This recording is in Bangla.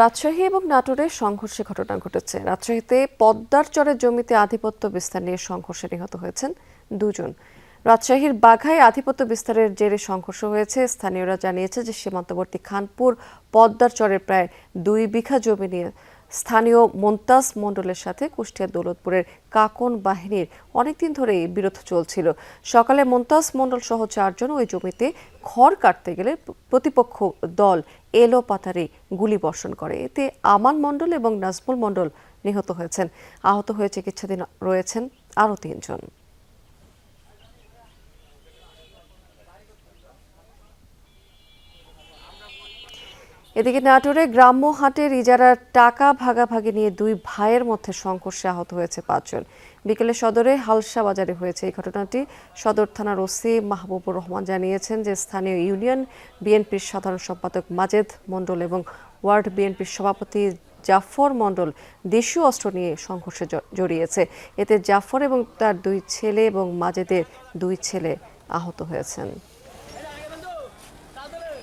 রাজশাহী এবং নাটোরে সংঘর্ষে ঘটনা ঘটেছে। রাজশাহীতে পদ্মার চরের জমিতে আধিপত্য বিস্তার নিয়ে সংঘর্ষে নিহত হয়েছেন দুজন। রাজশাহীর বাঘায় আধিপত্য বিস্তারের জেরে সংঘর্ষ হয়েছে। স্থানীয়রা জানিয়েছে যে সীমান্তবর্তী খানপুর পদ্মার চরের প্রায় দুই বিঘা জমি নিয়ে স্থানীয় মন্তাজ মণ্ডলের সাথে কুষ্টিয়া দৌলতপুরের কাকন বাহিনীর অনেকদিন ধরেই বিরোধ চলছিল। সকালে মন্তাজ মণ্ডল সহ চারজন ওই জমিতে খড় কাটতে গেলে প্রতিপক্ষ দল এলো পাতারে গুলি বর্ষণ করে। এতে আমান মণ্ডল এবং নাজমুল মণ্ডল নিহত হয়েছেন। আহত হয়ে চিকিৎসাধীন রয়েছেন আরও তিনজন। এদিকে নাটোরে গ্রাম্য হাটের ইজারার টাকা ভাগাভাগি নিয়ে দুই ভাইয়ের মধ্যে সংঘর্ষে আহত হয়েছে পাঁচজন। বিকেলে সদরে হালসা বাজারে হয়েছে এই ঘটনাটি। সদর থানার ওসি মাহবুবুর রহমান জানিয়েছেন যে স্থানীয় ইউনিয়ন বিএনপির সাধারণ সম্পাদক মাজেদ মণ্ডল এবং ওয়ার্ড বিএনপির সভাপতি জাফর মণ্ডল দেশীয় অস্ত্র নিয়ে সংঘর্ষে জড়িয়েছে। এতে জাফর এবং তার দুই ছেলে এবং মাজেদের দুই ছেলে আহত হয়েছেন।